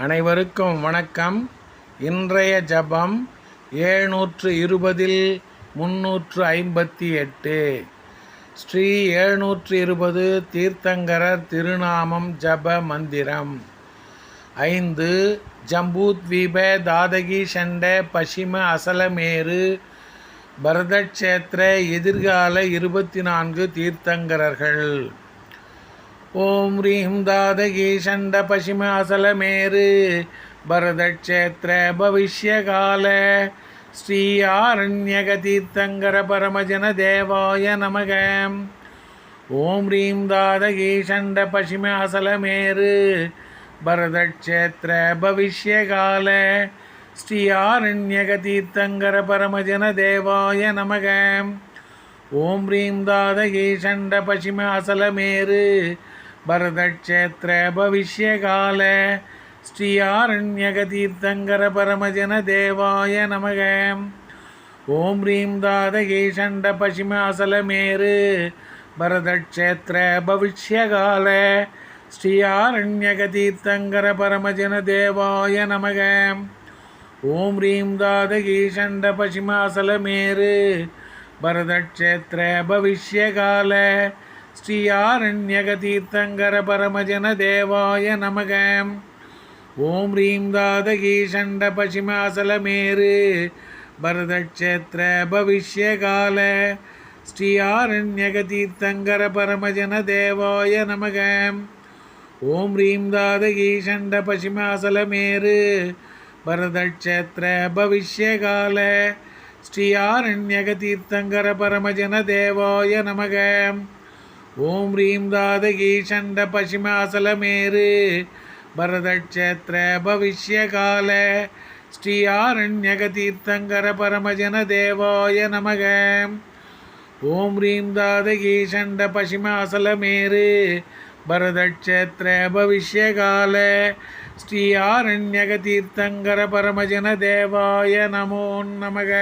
அனைவருக்கும் வணக்கம். இன்றைய ஜபம் ஏழ்நூற்று இருபதில் முன்னூற்று ஐம்பத்தி எட்டு. ஸ்ரீ ஏழ்நூற்று இருபது தீர்த்தங்கரர் திருநாமம் ஜப மந்திரம். ஐந்து ஜம்பூத்வீப தாதகி செண்ட பசிம அசலமேரு பரதக்ஷேத்திர எதிர்கால இருபத்தி நான்கு தீர்த்தங்கரர்கள். ஓம் ரீம் தாதகி சண்ட பசிமாசலமேரு பரதக்ஷேத்திர பவிஷ்யகால. ஸ்ரீ ஆரண்யக தீர்த்தங்கர பரமஜன தேவாய நமக. ஓம் ரீம் தாதகி சண்ட பசிமாசலமேரு பரதக்ஷேத்திர பவிஷ்யகால. ஸ்ரீ ஆரண்யக தீர்த்தங்கர பரமஜன தேவாய நமக. ஓம் ரீம் தாதகி ஷண்ட பசிம அசலமேரு பரதக்ஷேத்திர பவிஷ்யகால ஸ்ரீ ஆரண்யக தீர்த்தங்கர பரமஜன தேவாய நமக. ஓம் ரீம் தாதகி ஷண்ட பசிம அசலமேரு பரதக்ஷேத்திர பவிஷ்யகால ஸ்ரீ ஸ்ரீயாரண்யகதீர்த்தங்கர பரமஜன தேவாய நமக. ஓம் ரீம் தாதகீ சண்ட பசிமாசலமேரு பரதக்ஷேத்திர பவிஷ்யகால. ஸ்ரீ ஆரண்யக பரமஜன தேவாய நமக. ஓம் ரீம் தாதகீ சண்ட பசிமாசலமேரு பரதக்ஷேத்திர பவிஷ்யகால. ஸ்ரீ ஆரண்யக பரமஜன தேவாய நமகம் ஓம் ரீம் தாதகி சண்ட பசிமாசலமேரு பரதக்ஷேத்திர பவிஷ்யகால ஸ்ரீ ஆரண்யக தீர்த்தங்கர பரமஜன தேவாய நமக. ஓம் ரீம் தாதகி சண்ட பசிமாசலமேரு பரதக்ஷேத்திர பவிஷ்யகால ஸ்ரீ பரதக்ஷேத்திர பவிஷ்யகால ஸ்ரீ ஆரண்யக தீர்த்தங்கர பரமஜன தேவாய நமோ நமக.